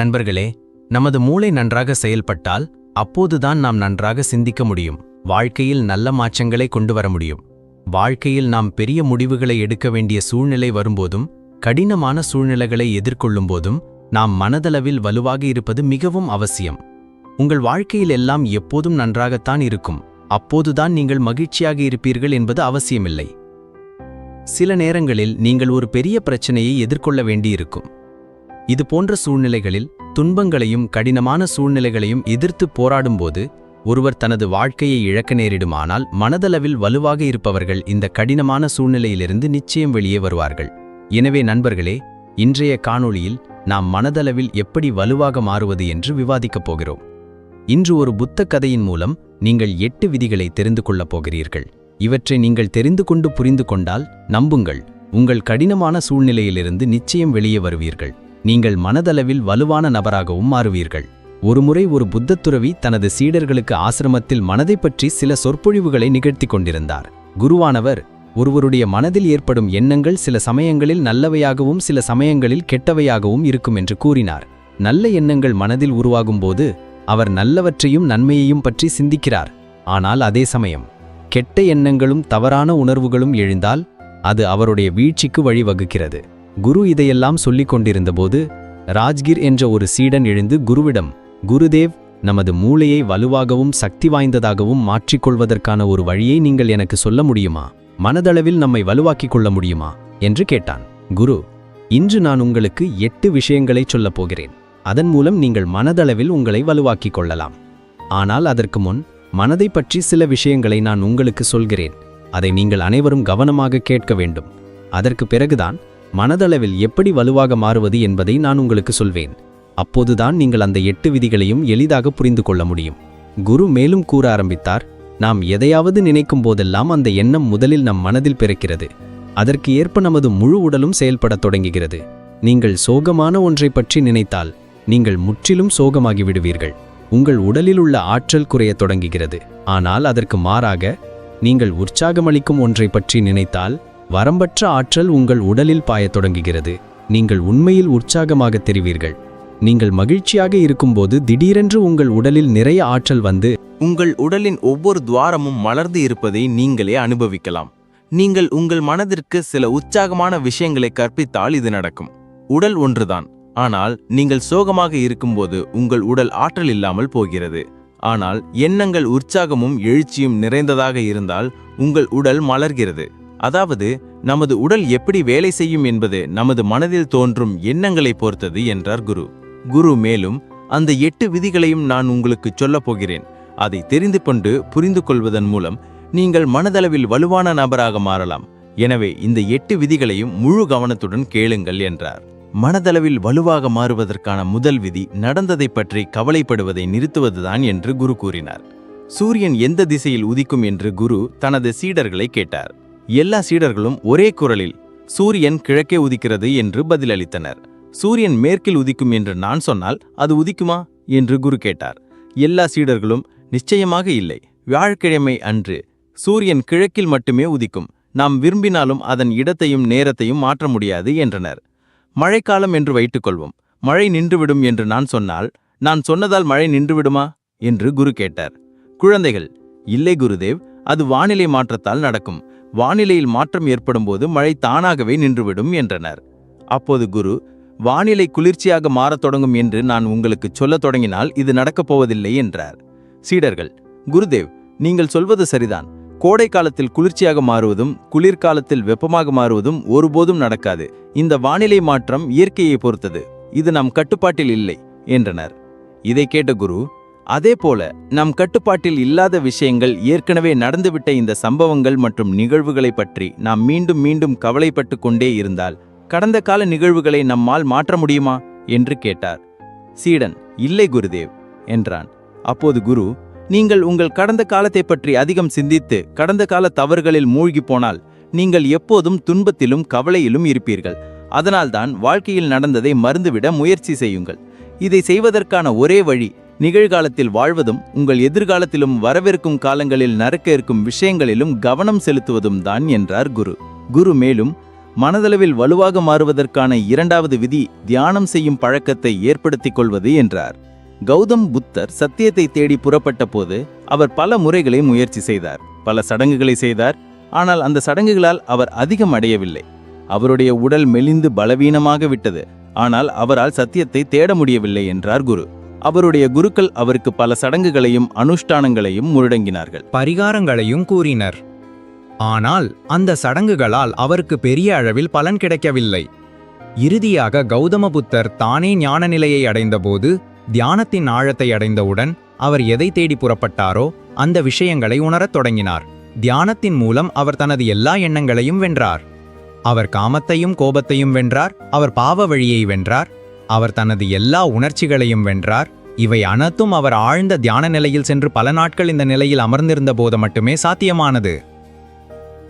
நண்பர்களே நமது மூளை நன்றாக செயல்பட்டால் அப்போதுதான் நாம் நன்றாக சிந்திக்க முடியும் வாழ்க்கையில் நல்ல மாற்றங்களை கொண்டு வர முடியும். வாழ்க்கையில் நாம் பெரிய முடிவுகளை எடுக்க வேண்டிய சூழ்நிலை வரும்போதும் கடினமான சூழ்நிலைகளை எதிர்கொள்ளும் போதும் நாம் மனதளவில் வலுவாக இருப்பது மிகவும் அவசியம். உங்கள் வாழ்க்கையில் எல்லாம் எப்போதும் நன்றாகத்தான் இருக்கும் அப்போதுதான் நீங்கள் மகிழ்ச்சியாக இருப்பீர்கள் என்பது அவசியமில்லை. சில நேரங்களில் நீங்கள் ஒரு பெரிய பிரச்சனையை எதிர்கொள்ள வேண்டியிருக்கும். இது போன்ற சூழ்நிலைகளில் துன்பங்களையும் கடினமான சூழ்நிலைகளையும் எதிர்த்து போராடும்போது ஒருவர் தனது வாழ்க்கையை இழக்க நேரிடுமானால் மனதளவில் வலுவாக இருப்பவர்கள் இந்த கடினமான சூழ்நிலையிலிருந்து நிச்சயம் வெளியே வருவார்கள். எனவே நண்பர்களே இன்றைய காணொளியில் நாம் மனதளவில் எப்படி வலுவாக மாறுவது என்று விவாதிக்கப் போகிறோம். இன்று ஒரு புத்த கதையின் மூலம் நீங்கள் எட்டு விதிகளை தெரிந்து கொள்ளப் போகிறீர்கள். இவற்றை நீங்கள் தெரிந்து கொண்டு புரிந்து கொண்டால் நம்புங்கள் உங்கள் கடினமான சூழ்நிலையிலிருந்து நிச்சயம் வெளியே வருவீர்கள். நீங்கள் மனதளவில் வலுவான நபராகவும் மாறுவீர்கள். ஒருமுறை ஒரு புத்தத்துறவி தனது சீடர்களுக்கு ஆசிரமத்தில் மனதைப் பற்றி சில சொற்பொழிவுகளை நிகழ்த்தி கொண்டிருந்தார். குருவானவர் ஒருவருடைய மனதில் ஏற்படும் எண்ணங்கள் சில சமயங்களில் நல்லவையாகவும் சில சமயங்களில் கெட்டவையாகவும் இருக்கும் என்று கூறினார். நல்ல எண்ணங்கள் மனதில் உருவாகும்போது அவர் நல்லவற்றையும் நன்மையையும் பற்றி சிந்திக்கிறார். ஆனால் அதே சமயம் கெட்ட எண்ணங்களும் தவறான உணர்வுகளும் எழுந்தால் அது அவருடைய வீழ்ச்சிக்கு வழிவகுக்கிறது. குரு இதையெல்லாம் சொல்லிக் கொண்டிருந்தபோது ராஜ்கிர் என்ற ஒரு சீடன் எழுந்து குருவிடம் குருதேவ் நமது மூளையை வலுவாகவும் சக்தி வாய்ந்ததாகவும் மாற்றிக்கொள்வதற்கான ஒரு வழியை நீங்கள் எனக்கு சொல்ல முடியுமா? மனதளவில் நம்மை வலுவாக்கிக் கொள்ள முடியுமா? என்று கேட்டான். குரு இன்று நான் உங்களுக்கு எட்டு விஷயங்களை சொல்லப் போகிறேன். அதன் மூலம் நீங்கள் மனதளவில் உங்களை வலுவாக்கிக் கொள்ளலாம். ஆனால் அதற்கு முன் மனதை பற்றி சில விஷயங்களை நான் உங்களுக்கு சொல்கிறேன். அதை நீங்கள் அனைவரும் கவனமாக கேட்க வேண்டும். அதற்கு பிறகுதான் மனதளவில் எப்படி வலுவாக மாறுவது என்பதை நான் உங்களுக்கு சொல்வேன். அப்போதுதான் நீங்கள் அந்த எட்டு விதிகளையும் எளிதாக புரிந்து கொள்ள முடியும். குரு மேலும் கூற ஆரம்பித்தார் நாம் எதையாவது நினைக்கும் போதெல்லாம் அந்த எண்ணம் முதலில் நம் மனதில் பிறக்கிறது. அதற்கு ஏற்ப நமது முழு உடலும் செயல்படத் தொடங்குகிறது. நீங்கள் சோகமான ஒன்றை பற்றி நினைத்தால் நீங்கள் முற்றிலும் சோகமாகி விடுவீர்கள். உங்கள் உடலில் உள்ள ஆற்றல் குறையத் தொடங்குகிறது. ஆனால் அதற்கு மாறாக நீங்கள் உற்சாகமளிக்கும் ஒன்றை பற்றி நினைத்தால் வரம்பற்ற ஆற்றல் உங்கள் உடலில் பாயத் தொடங்குகிறது. நீங்கள் உண்மையில் உற்சாகமாக தெரிவீர்கள். நீங்கள் மகிழ்ச்சியாக இருக்கும்போது திடீரென்று உங்கள் உடலில் நிறைய ஆற்றல் வந்து உங்கள் உடலின் ஒவ்வொரு துவாரமும் மலர்ந்து இருப்பதை நீங்களே அனுபவிக்கலாம். நீங்கள் உங்கள் மனதிற்கு சில உற்சாகமான விஷயங்களை கற்பித்தால் இது நடக்கும். உடல் ஒன்றுதான். ஆனால் நீங்கள் சோகமாக இருக்கும்போது உங்கள் உடல் ஆற்றல் இல்லாமல் போகிறது. ஆனால் எண்ணங்கள் உற்சாகமும் எழுச்சியும் நிறைந்ததாக இருந்தால் உங்கள் உடல் மலர்கிறது. அதாவது நமது உடல் எப்படி வேலை செய்யும் என்பது நமது மனதில் தோன்றும் எண்ணங்களை பொறுத்தது என்றார் குரு. குரு மேலும் அந்த எட்டு விதிகளையும் நான் உங்களுக்கு சொல்லப் போகிறேன். அதை தெரிந்து கொண்டு புரிந்து கொள்வதன் மூலம் நீங்கள் மனதளவில் வலுவான நபராக மாறலாம். எனவே இந்த எட்டு விதிகளையும் முழு கவனத்துடன் கேளுங்கள் என்றார். மனதளவில் வலுவாக மாறுவதற்கான முதல் விதி நடந்ததை பற்றி கவலைப்படுவதை நிறுத்துவதுதான் என்று குரு கூறினார். சூரியன் எந்த திசையில் உதிக்கும் என்று குரு தனது சீடர்களை கேட்டார். எல்லா சீடர்களும் ஒரே குரலில் சூரியன் கிழக்கே உதிக்கிறது என்று பதிலளித்தனர். சூரியன் மேற்கில் உதிக்கும் என்று நான் சொன்னால் அது உதிக்குமா? என்று குரு கேட்டார். எல்லா சீடர்களும் நிச்சயமாக இல்லை. வியாழக்கிழமை அன்று சூரியன் கிழக்கில் மட்டுமே உதிக்கும். நாம் விரும்பினாலும் அதன் இடத்தையும் நேரத்தையும் மாற்ற முடியாது என்றனர். மழைக்காலம் என்று வைத்துக்கொள்வோம். மழை நின்றுவிடும் என்று நான் சொன்னால் நான் சொன்னதால் மழை நின்றுவிடுமா? என்று குரு கேட்டார். குழந்தைகள் இல்லை குருதேவ் அது வானிலை மாற்றத்தால் நடக்கும். வானிலையில் மாற்றம் ஏற்படும்போது மழை தானாகவே நின்றுவிடும் என்றனர். அப்போது குரு வானிலை குளிர்ச்சியாக மாறத் தொடங்கும் என்று நான் உங்களுக்கு சொல்லத் தொடங்கினால் இது நடக்கப் போவதில்லை என்றார். சீடர்கள் குருதேவ் நீங்கள் சொல்வது சரிதான். கோடை காலத்தில் குளிர்ச்சியாக மாறுவதும் குளிர்காலத்தில் வெப்பமாக மாறுவதும் ஒருபோதும் நடக்காது. இந்த வானிலை மாற்றம் இயற்கையை பொறுத்தது. இது நம் கட்டுப்பாட்டில் இல்லை என்றனர். இதை கேட்ட குரு அதே போல நம் கட்டுப்பாட்டில் இல்லாத விஷயங்கள் ஏற்கனவே நடந்துவிட்ட இந்த சம்பவங்கள் மற்றும் நிகழ்வுகளை பற்றி நாம் மீண்டும் மீண்டும் கவலைப்பட்டு கொண்டே இருந்தால் கடந்த கால நிகழ்வுகளை நம்மால் மாற்ற முடியுமா? என்று கேட்டார். சீடன் இல்லை குருதேவ் என்றான். அப்போது குரு நீங்கள் உங்கள் கடந்த காலத்தை பற்றி அதிகம் சிந்தித்து கடந்த கால தவறுகளில் மூழ்கி போனால் நீங்கள் எப்போதும் துன்பத்திலும் கவலையிலும் இருப்பீர்கள். அதனால்தான் வாழ்க்கையில் நடந்ததை மறந்துவிட முயற்சி செய்யுங்கள். இதை செய்வதற்கான ஒரே வழி நிகழ்காலத்தில் வாழ்வதும் உங்கள் எதிர்காலத்திலும் வரவிருக்கும் காலங்களில் நடக்க இருக்கும் விஷயங்களிலும் கவனம் செலுத்துவதும் தான் என்றார் குரு. குரு மேலும் மனதளவில் வலுவாக மாறுவதற்கான இரண்டாவது விதி தியானம் செய்யும் பழக்கத்தை ஏற்படுத்திக் கொள்வது என்றார். கௌதம் புத்தர் சத்தியத்தை தேடி புறப்பட்ட போது அவர் பல முறைகளை முயற்சி செய்தார். பல சடங்குகளை செய்தார். ஆனால் அந்த சடங்குகளால் அவர் அதிகம் அடையவில்லை. அவருடைய உடல் மெலிந்து பலவீனமாக விட்டது. ஆனால் அவரால் சத்தியத்தை தேட முடியவில்லை என்றார் குரு. அவருடைய குருக்கள் அவருக்கு பல சடங்குகளையும் அனுஷ்டானங்களையும் முருடங்கினார்கள் பரிகாரங்களையும் கூறினர். ஆனால் அந்த சடங்குகளால் அவருக்கு பெரிய அளவில் பலன் கிடைக்கவில்லை. இறுதியாக கௌதம புத்தர் தானே ஞான நிலையை அடைந்தபோது தியானத்தின் ஆழத்தை அடைந்தவுடன் அவர் எதை தேடி புறப்பட்டாரோ அந்த விஷயங்களை உணரத் தொடங்கினார். தியானத்தின் மூலம் அவர் தனது எல்லா எண்ணங்களையும் வென்றார். அவர் காமத்தையும் கோபத்தையும் வென்றார். அவர் பாவ வழியை வென்றார். அவர் தனது எல்லா உணர்ச்சிகளையும் வென்றார். இவை அனைத்தும் அவர் ஆழ்ந்த தியான நிலையில் சென்று பல நாட்கள் இந்த நிலையில் அமர்ந்திருந்த போது மட்டுமே சாத்தியமானது.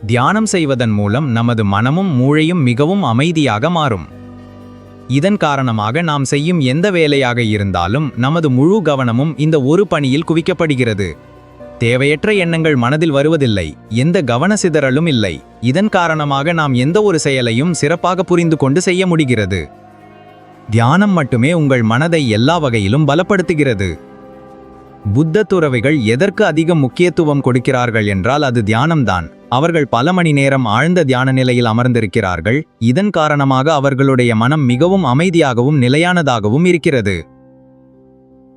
தியானம் செய்வதன் மூலம் நமது மனமும் மூளையும் மிகவும் அமைதியாக மாறும். இதன் காரணமாக நாம் செய்யும் எந்த வேலையாக இருந்தாலும் நமது முழு கவனமும் இந்த ஒரு பணியில் குவிக்கப்படுகிறது. தேவையற்ற எண்ணங்கள் மனதில் வருவதில்லை எந்த கவன சிதறலும் இல்லை. இதன் காரணமாக நாம் எந்த ஒரு செயலையும் சிறப்பாக புரிந்து கொண்டு செய்ய முடிகிறது. தியானம் மட்டுமே உங்கள் மனதை எல்லா வகையிலும் பலப்படுத்துகிறது. புத்த துறவிகள் எதற்கு அதிக முக்கியத்துவம் கொடுக்கிறார்கள் என்றால் அது தியானம்தான். அவர்கள் பல மணி நேரம் ஆழ்ந்த தியான நிலையில் அமர்ந்திருக்கிறார்கள். இதன் காரணமாக அவர்களுடைய மனம் மிகவும் அமைதியாகவும் நிலையானதாகவும் இருக்கிறது.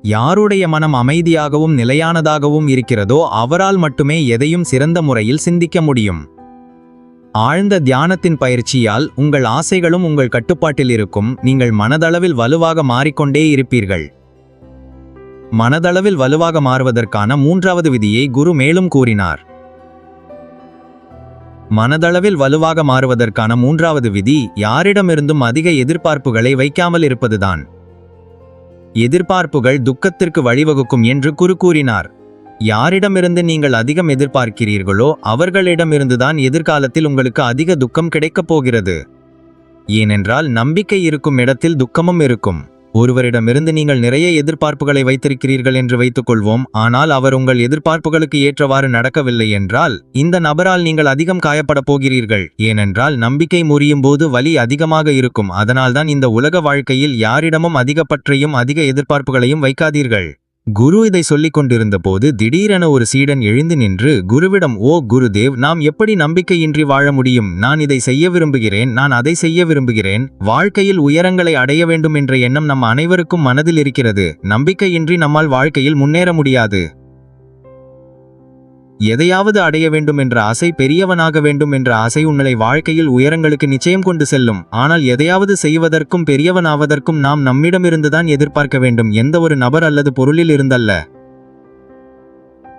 யாருடைய மனம் அமைதியாகவும் நிலையானதாகவும் இருக்கிறதோ அவரால் மட்டுமே எதையும் சிறந்த முறையில் சிந்திக்க முடியும். ஆழ்ந்த தியானத்தின் பயிற்சியால் உங்கள் ஆசைகளும் உங்கள் கட்டுப்பாட்டில் இருக்கும். நீங்கள் மனதளவில் வலுவாக மாறிக்கொண்டே இருப்பீர்கள். மனதளவில் வலுவாக மாறுவதற்கான மூன்றாவது விதியை குரு மேலும் கூறினார். மனதளவில் வலுவாக மாறுவதற்கான மூன்றாவது விதி யாரிடமிருந்தும் அதிக எதிர்பார்ப்புகளை வைக்காமல் இருப்பதுதான். எதிர்பார்ப்புகள் துக்கத்திற்கு வழிவகுக்கும் என்று குரு கூறினார். யாரிடமிருந்து நீங்கள் அதிகம் எதிர்பார்க்கிறீர்களோ அவர்களிடமிருந்துதான் எதிர்காலத்தில் உங்களுக்கு அதிக துக்கம் கிடைக்கப் போகிறது. ஏனென்றால் நம்பிக்கை இருக்கும் இடத்தில் துக்கமும் இருக்கும். ஒருவரிடமிருந்து நீங்கள் நிறைய எதிர்பார்ப்புகளை வைத்திருக்கிறீர்கள் என்று வைத்துக்கொள்வோம். ஆனால் அவர் உங்கள் எதிர்பார்ப்புகளுக்கு ஏற்றவாறு நடக்கவில்லை என்றால் இந்த நபரால் நீங்கள் அதிகம் காயப்படப் போகிறீர்கள். ஏனென்றால் நம்பிக்கை முறியும் போது வலி அதிகமாக இருக்கும். அதனால்தான் இந்த உலக வாழ்க்கையில் யாரிடமும் அதிகப்பற்றையும் அதிக எதிர்பார்ப்புகளையும் வைக்காதீர்கள். குரு இதை சொல்லிக் கொண்டிருந்த போது திடீரென ஒரு சீடன் எழுந்து நின்று குருவிடம் ஓ குருதேவ் நாம் எப்படி நம்பிக்கையின்றி வாழ முடியும்? நான் இதை செய்ய விரும்புகிறேன் நான் அதை செய்ய விரும்புகிறேன். வாழ்க்கையில் உயரங்களை அடைய வேண்டும் என்ற எண்ணம் நம் அனைவருக்கும் மனதில் இருக்கிறது. நம்பிக்கையின்றி நம்மால் வாழ்க்கையில் முன்னேற முடியாது. எதையாவது அடைய வேண்டும் என்ற ஆசை பெரியவனாக வேண்டும் என்ற ஆசை உங்களை வாழ்க்கையில் உயரங்களுக்கு நிச்சயம் கொண்டு செல்லும். ஆனால் எதையாவது செய்வதற்கும் பெரியவனாவதற்கும் நாம் நம்மிடமிருந்துதான் எதிர்பார்க்க வேண்டும். எந்த ஒரு நபர் அல்லது பொருளில் இருந்தல்ல.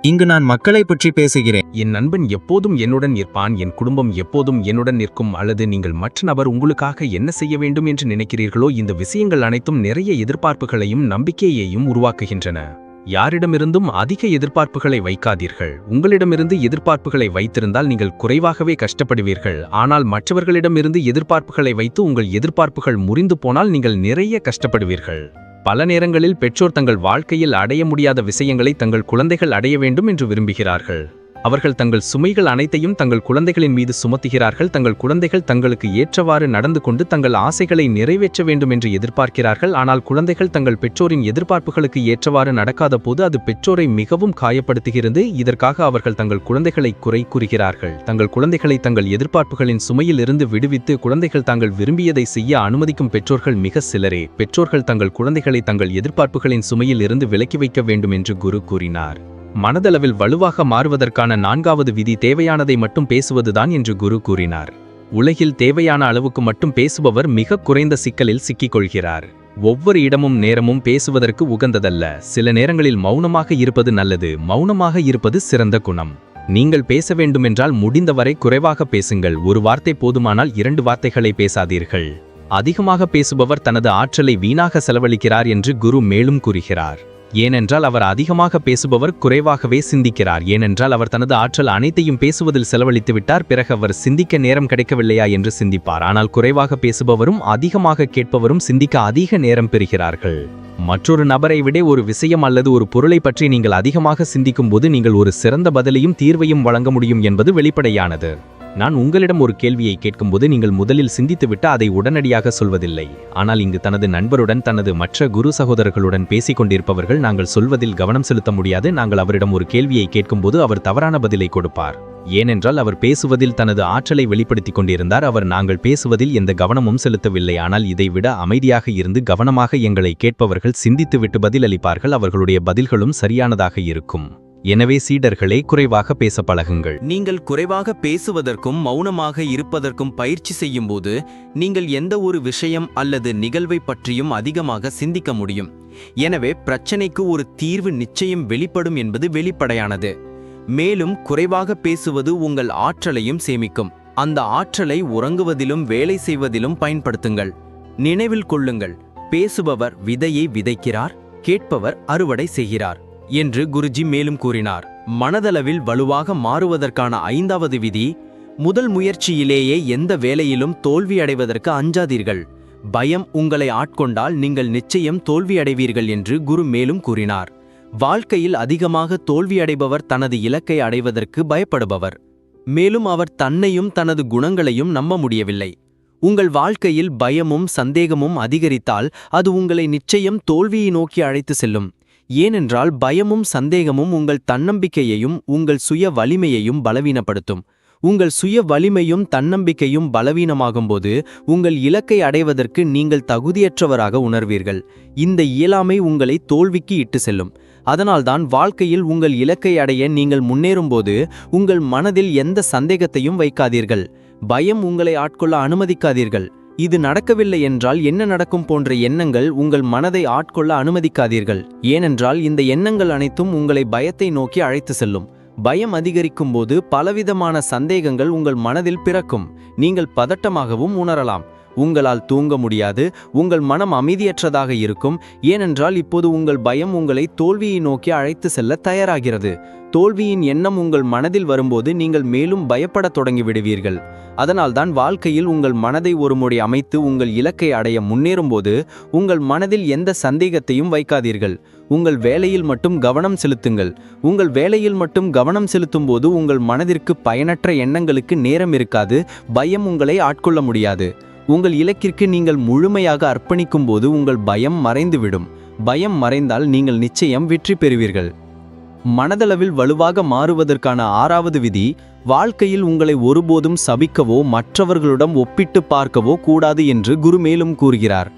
இங்கு நான் மக்களை பற்றி பேசுகிறேன். என் நண்பன் எப்போதும் என்னுடன் இருப்பான் என் குடும்பம் எப்போதும் என்னுடன் நிற்கும். அல்லது நீங்கள் மற்ற நபர் உங்களுக்காக என்ன செய்ய வேண்டும் என்று நினைக்கிறீர்களோ இந்த விஷயங்கள் அனைத்தும் நிறைய எதிர்பார்ப்புகளையும் நம்பிக்கையையும் உருவாக்குகின்றன. யாரிடமிருந்தும் அதிக எதிர்பார்ப்புகளை வைக்காதீர்கள். உங்களிடமிருந்து எதிர்பார்ப்புகளை வைத்திருந்தால் நீங்கள் குறைவாகவே கஷ்டப்படுவீர்கள். ஆனால் மற்றவர்களிடமிருந்து எதிர்பார்ப்புகளை வைத்து உங்கள் எதிர்பார்ப்புகள் முறிந்து போனால் நீங்கள் நிறைய கஷ்டப்படுவீர்கள். பல நேரங்களில் பெற்றோர் தங்கள் வாழ்க்கையில் அடைய முடியாத விஷயங்களை தங்கள் குழந்தைகள் அடைய வேண்டும் என்று விரும்புகிறார்கள். அவர்கள் தங்கள் சுமைகள் அனைத்தையும் தங்கள் குழந்தைகளின் மீது சுமத்துகிறார்கள். தங்கள் குழந்தைகள் தங்களுக்கு ஏற்றவாறு நடந்து கொண்டு தங்கள் ஆசைகளை நிறைவேற்ற வேண்டும் என்று எதிர்பார்க்கிறார்கள். ஆனால் குழந்தைகள் தங்கள் பெற்றோரின் எதிர்பார்ப்புகளுக்கு ஏற்றவாறு நடக்காத போது அது பெற்றோரை மிகவும் காயப்படுத்துகிறது. இதற்காக அவர்கள் தங்கள் குழந்தைகளை குறை கூறுகிறார்கள். தங்கள் குழந்தைகளை தங்கள் எதிர்பார்ப்புகளின் சுமையில் இருந்து விடுவித்து குழந்தைகள் தாங்கள் விரும்பியதை செய்ய அனுமதிக்கும் பெற்றோர்கள் மிக சிலரே. பெற்றோர்கள் தங்கள் குழந்தைகளை தங்கள் எதிர்பார்ப்புகளின் சுமையில் இருந்து விலக்கி வைக்க வேண்டும் என்று குரு கூறினார். மனதளவில் வலுவாக மாறுவதற்கான நான்காவது விதி தேவையானதை மட்டும் பேசுவதுதான் என்று குரு கூறினார். உலகில் தேவையான அளவுக்கு மட்டும் பேசுபவர் மிக குறைந்த சிக்கலில் சிக்கிக் கொள்கிறார் ஒவ்வொரு இடமும் நேரமும் பேசுவதற்கு உகந்ததல்ல. சில நேரங்களில் மௌனமாக இருப்பது நல்லது. மௌனமாக இருப்பது சிறந்த குணம். நீங்கள் பேச வேண்டுமென்றால் முடிந்தவரை குறைவாக பேசுங்கள். ஒரு வார்த்தை போதுமானால் இரண்டு வார்த்தைகளை பேசாதீர்கள். அதிகமாக பேசுபவர் தனது ஆற்றலை வீணாக செலவழிக்கிறார் என்று குரு மேலும் கூறுகிறார். ஏனென்றால் அவர் அதிகமாக பேசுபவர் குறைவாகவே சிந்திக்கிறார். ஏனென்றால் அவர் தனது ஆற்றல் அனைத்தையும் பேசுவதில் செலவழித்து விட்டார். பிறகு அவர் சிந்திக்க நேரம் கிடைக்கவில்லையா என்று சிந்திப்பார். ஆனால் குறைவாக பேசுபவரும் அதிகமாக கேட்பவரும் சிந்திக்க அதிக நேரம் பெறுகிறார்கள். மற்றொரு நபரை விட ஒரு விஷயம் அல்லது ஒரு பொருளை பற்றி நீங்கள் அதிகமாக சிந்திக்கும் போது நீங்கள் ஒரு சிறந்த பதிலையும் தீர்வையும் வழங்க முடியும் என்பது வெளிப்படையானது. நான் உங்களிடம் ஒரு கேள்வியை கேட்கும்போது நீங்கள் முதலில் சிந்தித்துவிட்டு அதை உடனடியாக சொல்வதில்லை. ஆனால் இங்கு தனது நண்பருடன் தனது மற்ற குரு சகோதரர்களுடன் பேசிக் கொண்டிருப்பவர்கள் நாங்கள் சொல்வதில் கவனம் செலுத்த முடியாது. நாங்கள் அவரிடம் ஒரு கேள்வியை கேட்கும்போது அவர் தவறான பதிலை கொடுப்பார். ஏனென்றால் அவர் பேசுவதில் தனது ஆற்றலை வெளிப்படுத்திக் கொண்டிருந்தார். அவர் நாங்கள் பேசுவதில் எந்த கவனமும் செலுத்தவில்லை. ஆனால் இதைவிட அமைதியாக இருந்து கவனமாக எங்களை கேட்பவர்கள் சிந்தித்துவிட்டு பதிலளிப்பார்கள். அவர்களுடைய பதில்களும் சரியானதாக இருக்கும். எனவே சீடர்களே குறைவாக பேச பழகுங்கள். நீங்கள் குறைவாக பேசுவதற்கும் மௌனமாக இருப்பதற்கும் பயிற்சி செய்யும்போது நீங்கள் எந்த ஒரு விஷயம் அல்லது நிகழ்வை பற்றியும் அதிகமாக சிந்திக்க முடியும். எனவே பிரச்சனைக்கு ஒரு தீர்வு நிச்சயம் வெளிப்படும் என்பது வெளிப்படையானது. மேலும் குறைவாக பேசுவது உங்கள் ஆற்றலையும் சேமிக்கும். அந்த ஆற்றலை உறங்குவதிலும் வேலை செய்வதிலும் பயன்படுத்துங்கள். நினைவில் கொள்ளுங்கள். பேசுபவர் விதையை விதைக்கிறார் கேட்பவர் அறுவடை செய்கிறார். என்று குருஜி மேலும் கூறினார். மனதளவில் வலுவாக மாறுவதற்கான ஐந்தாவது விதி முதல் முயற்சியிலேயே எந்த வேலையிலும் தோல்வியடைவதற்கு அஞ்சாதீர்கள். பயம் உங்களை ஆட்கொண்டால் நீங்கள் நிச்சயம் தோல்வியடைவீர்கள் என்று குரு மேலும் கூறினார். வாழ்க்கையில் அதிகமாக தோல்வியடைபவர் தனது இலக்கை அடைவதற்கு பயப்படுபவர். மேலும் அவர் தன்னையும் தனது குணங்களையும் நம்ப முடியவில்லை. உங்கள் வாழ்க்கையில் பயமும் சந்தேகமும் அதிகரித்தால் அது உங்களை நிச்சயம் தோல்வியை நோக்கி அழைத்து செல்லும். ஏனென்றால் பயமும் சந்தேகமும் உங்கள் தன்னம்பிக்கையையும் உங்கள் சுய வலிமையையும் பலவீனப்படுத்தும். உங்கள் சுய வலிமையும் தன்னம்பிக்கையும் பலவீனமாகும்போது உங்கள் இலக்கை அடைவதற்கு நீங்கள் தகுதியற்றவராக உணர்வீர்கள். இந்த இயலாமை உங்களை தோல்விக்கு இட்டு செல்லும். அதனால்தான் வாழ்க்கையில் உங்கள் இலக்கை அடைய நீங்கள் முன்னேறும்போது உங்கள் மனதில் எந்த சந்தேகத்தையும் வைக்காதீர்கள். பயம் உங்களை ஆட்கொள்ள அனுமதிக்காதீர்கள். இது நடக்கவில்லை என்றால் என்ன நடக்கும் போன்ற எண்ணங்கள் உங்கள் மனதை ஆட்கொள்ள அனுமதிக்காதீர்கள். ஏனென்றால் இந்த எண்ணங்கள் அனைத்தும் உங்களை பயத்தை நோக்கி அழைத்து செல்லும். பயம் அதிகரிக்கும் போது பலவிதமான சந்தேகங்கள் உங்கள் மனதில் பிறக்கும். நீங்கள் பதட்டமாகவும் உணரலாம். உங்களால் தூங்க முடியாது உங்கள் மனம் அமைதியற்றதாக இருக்கும் ஏனென்றால் இப்போது உங்கள் பயம் உங்களை தோல்வியை நோக்கி அழைத்து செல்ல தயாராகிறது. தோல்வியின் எண்ணம் உங்கள் மனதில் வரும்போது நீங்கள் மேலும் பயப்படத் தொடங்கி விடுவீர்கள் அதனால்தான் வாழ்க்கையில் உங்கள் மனதை ஒரு முறை அமைத்து உங்கள் இலக்கை அடைய முன்னேறும்போது உங்கள் மனதில் எந்த சந்தேகத்தையும் வைக்காதீர்கள். உங்கள் வேலையில் மட்டும் கவனம் செலுத்துங்கள். உங்கள் வேலையில் மட்டும் கவனம் செலுத்தும் போது உங்கள் மனதிற்கு பயனற்ற எண்ணங்களுக்கு நேரம் இருக்காது பயம் உங்களை ஆட்கொள்ள முடியாது. உங்கள் இலக்கிற்கு நீங்கள் முழுமையாக அர்ப்பணிக்கும் போது உங்கள் பயம் மறைந்துவிடும். பயம் மறைந்தால் நீங்கள் நிச்சயம் வெற்றி பெறுவீர்கள். மனதளவில் வலுவாக மாறுவதற்கான ஆறாவது விதி வாழ்க்கையில் உங்களை ஒருபோதும் சபிக்கவோ மற்றவர்களுடன் ஒப்பிட்டு பார்க்கவோ கூடாது என்று குரு மேலும் கூறுகிறார்.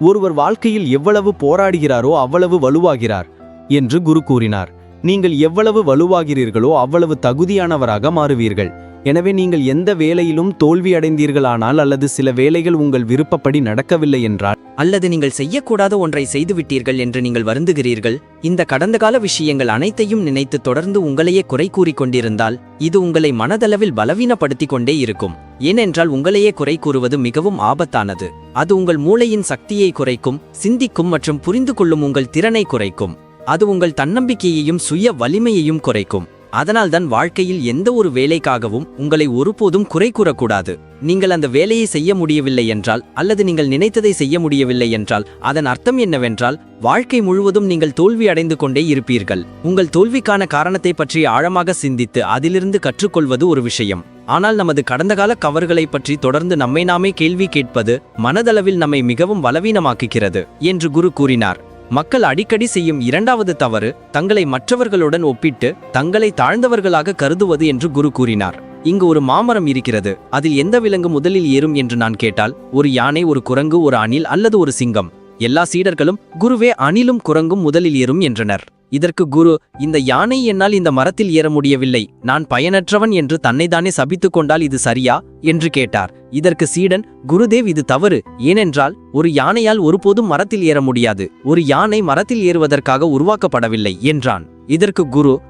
ஒருவர் வாழ்க்கையில் எவ்வளவு போராடுகிறாரோ அவ்வளவு வலுவாகிறார் என்று குரு கூறினார். நீங்கள் எவ்வளவு வலுவாகிறீர்களோ அவ்வளவு தகுதியானவராக மாறுவீர்கள். எனவே நீங்கள் எந்த வேலையிலும் தோல்வியடைந்தீர்களானால் அல்லது சில வேலைகள் உங்கள் விருப்பப்படி நடக்கவில்லை என்றால் அல்லது நீங்கள் செய்யக்கூடாத ஒன்றை செய்துவிட்டீர்கள் என்று நீங்கள் வருந்துகிறீர்கள் இந்த கடந்த கால விஷயங்கள் அனைத்தையும் நினைத்து தொடர்ந்து உங்களையே குறை கூறிக் கொண்டிருந்தால் இது உங்களை மனதளவில் பலவீனப்படுத்திக் கொண்டே இருக்கும். ஏனென்றால் உங்களையே குறை கூறுவது மிகவும் ஆபத்தானது. அது உங்கள் மூளையின் சக்தியை குறைக்கும் சிந்திக்கும் மற்றும் புரிந்து கொள்ளும் உங்கள் திறனை குறைக்கும். அது உங்கள் தன்னம்பிக்கையையும் சுய வலிமையையும் குறைக்கும். அதனால்தான் வாழ்க்கையில் எந்த ஒரு வேலைக்காகவும் உங்களை ஒருபோதும் குறை கூறக்கூடாது. நீங்கள் அந்த வேலையை செய்ய முடியவில்லை என்றால் அல்லது நீங்கள் நினைத்ததை செய்ய முடியவில்லை என்றால் அதன் அர்த்தம் என்னவென்றால் வாழ்க்கை முழுவதும் நீங்கள் தோல்வி அடைந்து கொண்டே இருப்பீர்கள். உங்கள் தோல்விக்கான காரணத்தை பற்றி ஆழமாக சிந்தித்து அதிலிருந்து கற்றுக்கொள்வது ஒரு விஷயம். ஆனால் நமது கடந்த கால கவர்களை பற்றி தொடர்ந்து நம்மை நாமே கேள்வி கேட்பது மனதளவில் நம்மை மிகவும் பலவீனமாக்குகிறது என்று குரு கூறினார். மக்கள் அடிக்கடி செய்யும் இரண்டாவது தவறு தங்களை மற்றவர்களுடன் ஒப்பிட்டு தங்களை தாழ்ந்தவர்களாக கருதுவது என்று குரு கூறினார். இங்கு ஒரு மாமரம் இருக்கிறது அதில் எந்த விலங்கு முதலில் ஏறும் என்று நான் கேட்டால் ஒரு யானை ஒரு குரங்கு ஒரு அணில் அல்லது ஒரு சிங்கம். எல்லா சீடர்களும் குருவே அணிலும் குரங்கும் முதலில் ஏறும் என்றனர். இதற்கு குரு இந்த யானை என்னால் இந்த மரத்தில் ஏற முடியவில்லை. நான் பயனற்றவன் என்று தன்னைத்தானே சபித்துக் கொண்டால் இது சரியா? என்று கேட்டார். இதற்கு சீடன் குருதேவ் இது தவறு. ஏனென்றால் ஒரு யானையால் ஒருபோதும் மரத்தில் ஏற முடியாது. ஒரு யானை மரத்தில் ஏறுவதற்காக உருவாக்கப்படவில்லை என்றான். இதற்கு குரு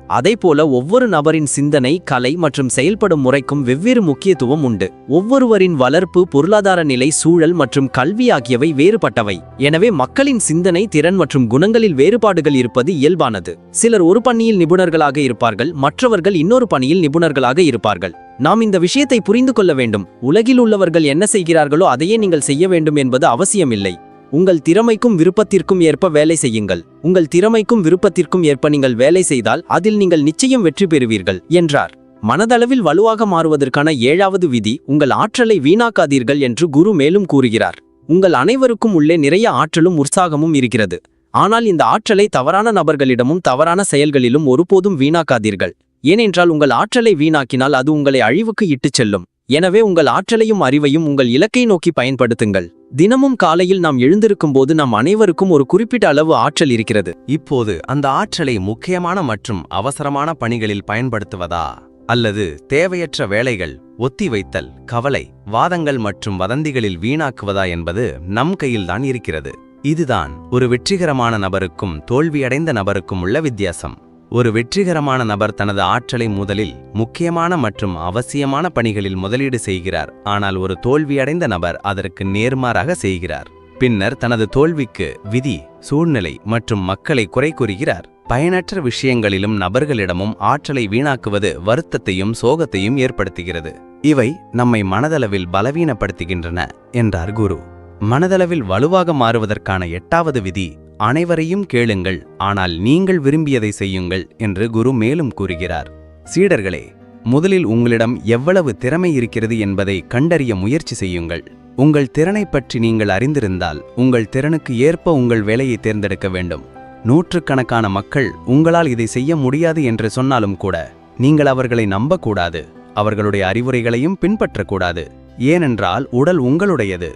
போல ஒவ்வொரு நபரின் சிந்தனை கலை மற்றும் செயல்படும் முறைக்கும் வெவ்வேறு முக்கியத்துவம் உண்டு. ஒவ்வொருவரின் வளர்ப்பு பொருளாதார நிலை சூழல் மற்றும் கல்வி ஆகியவை வேறுபட்டவை. எனவே மக்களின் சிந்தனை திறன் மற்றும் குணங்களில் வேறுபாடுகள் இருப்பது இயல்பானது. சிலர் ஒரு பணியில் நிபுணர்களாக இருப்பார்கள் மற்றவர்கள் இன்னொரு பணியில் நிபுணர்களாக இருப்பார்கள். நாம் இந்த விஷயத்தை புரிந்து கொள்ள வேண்டும். உலகில் உள்ளவர்கள் என்ன செய்கிறார்களோ அதையே நீங்கள் செய்ய வேண்டும் என்பது அவசியமில்லை. உங்கள் திறமைக்கும் விருப்பத்திற்கும் ஏற்ப வேலை செய்யுங்கள். உங்கள் திறமைக்கும் விருப்பத்திற்கும் ஏற்ப நீங்கள் வேலை செய்தால் அதில் நீங்கள் நிச்சயம் வெற்றி பெறுவீர்கள் என்றார். மனதளவில் வலுவாக மாறுவதற்கான ஏழாவது விதி உங்கள் ஆற்றலை வீணாக்காதீர்கள் என்று குரு மேலும் கூறுகிறார். உங்கள் அனைவருக்கும் உள்ளே நிறைய ஆற்றலும் உற்சாகமும் இருக்கிறது. ஆனால் இந்த ஆற்றலை தவறான நபர்களிடமும் தவறான செயல்களிலும் ஒருபோதும் வீணாக்காதீர்கள். ஏனென்றால் உங்கள் ஆற்றலை வீணாக்கினால் அது உங்களை அழிவுக்கு இட்டுச் செல்லும். எனவே உங்கள் ஆற்றலையும் அறிவையும் உங்கள் இலக்கை நோக்கி பயன்படுத்துங்கள். தினமும் காலையில் நாம் எழுந்திருக்கும் போது நாம் அனைவருக்கும் ஒரு குறிப்பிட்ட அளவு ஆற்றல் இருக்கிறது. இப்போது அந்த ஆற்றலை முக்கியமான மற்றும் அவசரமான பணிகளில் பயன்படுத்துவதா? அல்லது தேவையற்ற வேலைகள் ஒத்திவைத்தல் கவலை வாதங்கள் மற்றும் வதந்திகளில் வீணாக்குவதா என்பது நம் கையில்தான் இருக்கிறது. இதுதான் ஒரு வெற்றிகரமான நபருக்கும் தோல்வியடைந்த நபருக்கும் உள்ள வித்தியாசம். ஒரு வெற்றிகரமான நபர் தனது ஆற்றலை முதலில் முக்கியமான மற்றும் அவசியமான பணிகளில் முதலீடு செய்கிறார். ஆனால் ஒரு தோல்வியடைந்த நபர் அதற்கு நேர்மாறாக செய்கிறார். பின்னர் தனது தோல்விக்கு விதி சூழ்நிலை மற்றும் மக்களை குறை கூறுகிறார். பயனற்ற விஷயங்களிலும் நபர்களிடமும் ஆற்றலை வீணாக்குவது வருத்தத்தையும் சோகத்தையும் ஏற்படுத்துகிறது. இவை நம்மை மனதளவில் பலவீனப்படுத்துகின்றன என்றார் குரு. மனதளவில் வலுவாக மாறுவதற்கான எட்டாவது விதி அனைவரையும் கேளுங்கள் ஆனால் நீங்கள் விரும்பியதை செய்யுங்கள் என்று குரு மேலும் கூறுகிறார். சீடர்களே முதலில் உங்களிடம் எவ்வளவு திறமை இருக்கிறது என்பதை கண்டறிய முயற்சி செய்யுங்கள். உங்கள் திறனை பற்றி நீங்கள் அறிந்திருந்தால் உங்கள் திறனுக்கு ஏற்ப உங்கள் வேலையை தேர்ந்தெடுக்க வேண்டும். நூற்றுக்கணக்கான மக்கள் உங்களால் இதை செய்ய முடியாது என்று சொன்னாலும் கூட நீங்கள் அவர்களை நம்பக்கூடாது. அவர்களுடைய அறிவுரைகளையும் பின்பற்றக்கூடாது. ஏனென்றால் உடல் உங்களுடையது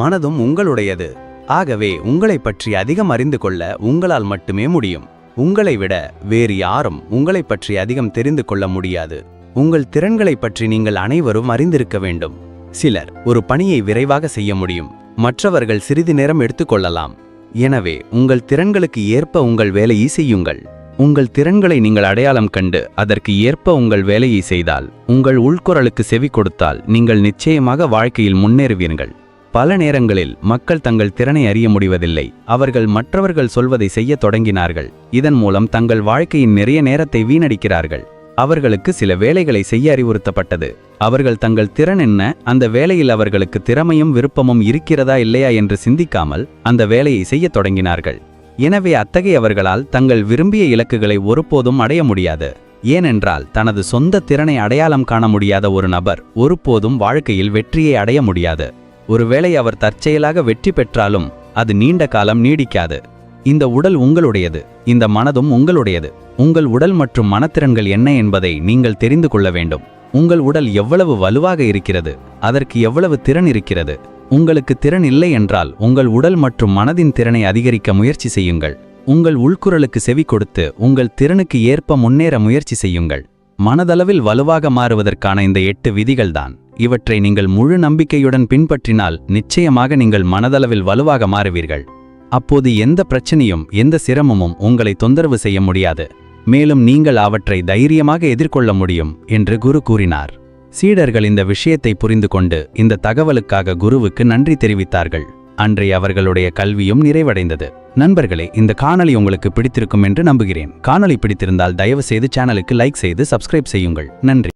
மனதும் உங்களுடையது. ஆகவே உங்களைப் பற்றி அதிகம் அறிந்து கொள்ள உங்களால் மட்டுமே முடியும். உங்களை விட வேறு யாரும் உங்களைப் பற்றி அதிகம் தெரிந்து கொள்ள முடியாது. உங்கள் திறன்களைப் பற்றி நீங்கள் அனைவரும் அறிந்திருக்க வேண்டும். சிலர் ஒரு பணியை விரைவாக செய்ய முடியும். மற்றவர்கள் சிறிது நேரம் எடுத்துக்கொள்ளலாம் எனவே உங்கள் திறன்களுக்கு ஏற்ப உங்கள் வேலையை செய்யுங்கள். உங்கள் திறன்களை நீங்கள் அடையாளம் கண்டு அதற்கு ஏற்ப உங்கள் வேலையை செய்தால் உங்கள் உள்குரலுக்கு செவி கொடுத்தால் நீங்கள் நிச்சயமாக வாழ்க்கையில் முன்னேறுவீர்கள். பல நேரங்களில் மக்கள் தங்கள் திறனை அறிய முடிவதில்லை. அவர்கள் மற்றவர்கள் சொல்வதை செய்ய தொடங்கினார்கள். இதன் மூலம் தங்கள் வாழ்க்கையின் நிறைய நேரத்தை வீணடிக்கிறார்கள். அவர்களுக்கு சில வேலைகளை செய்ய அறிவுறுத்தப்பட்டது. அவர்கள் தங்கள் திறன் என்ன? அந்த வேலையில் அவர்களுக்கு திறமையும் விருப்பமும் இருக்கிறதா இல்லையா என்று சிந்திக்காமல் அந்த வேலையை செய்ய தொடங்கினார்கள். எனவே அத்தகையவர்களால் தங்கள் விரும்பிய இலக்குகளை ஒருபோதும் அடைய முடியாது. ஏனென்றால் தனது சொந்த திறனை அடையாளம் காண முடியாத ஒரு நபர் ஒருபோதும் வாழ்க்கையில் வெற்றியை அடைய முடியாது. ஒருவேளை அவர் தற்செயலாக வெற்றி பெற்றாலும் அது நீண்ட காலம் நீடிக்காது. இந்த உடல் உங்களுடையது இந்த மனதும் உங்களுடையது. உங்கள் உடல் மற்றும் மனத்திறன்கள் என்ன என்பதை நீங்கள் தெரிந்து கொள்ள வேண்டும். உங்கள் உடல் எவ்வளவு வலுவாக இருக்கிறது அதற்கு எவ்வளவு திறன் இருக்கிறது. உங்களுக்கு திறன் இல்லை என்றால் உங்கள் உடல் மற்றும் மனதின் திறனை அதிகரிக்க முயற்சி செய்யுங்கள். உங்கள் உள்குரலுக்கு செவி கொடுத்து உங்கள் திறனுக்கு ஏற்ப முன்னேற முயற்சி செய்யுங்கள். மனதளவில் வலுவாக மாறுவதற்கான இந்த எட்டு விதிகள்தான். இவற்றை நீங்கள் முழு நம்பிக்கையுடன் பின்பற்றினால் நிச்சயமாக நீங்கள் மனதளவில் வலுவாக மாறுவீர்கள். அப்போது எந்த பிரச்சனையும் எந்த சிரமமும் உங்களை தொந்தரவு செய்ய முடியாது. மேலும் நீங்கள் அவற்றை தைரியமாக எதிர்கொள்ள முடியும் என்று குரு கூறினார். சீடர்கள் இந்த விஷயத்தை புரிந்து கொண்டு இந்த தகவலுக்காக குருவுக்கு நன்றி தெரிவித்தார்கள். அன்றைய அவர்களுடைய கல்வியும் நிறைவடைந்தது. நண்பர்களே இந்த காணொளி உங்களுக்கு பிடித்திருக்கும் என்று நம்புகிறேன். காணொளி பிடித்திருந்தால் தயவு செய்து சேனலுக்கு லைக் செய்து சப்ஸ்கிரைப் செய்யுங்கள். நன்றி.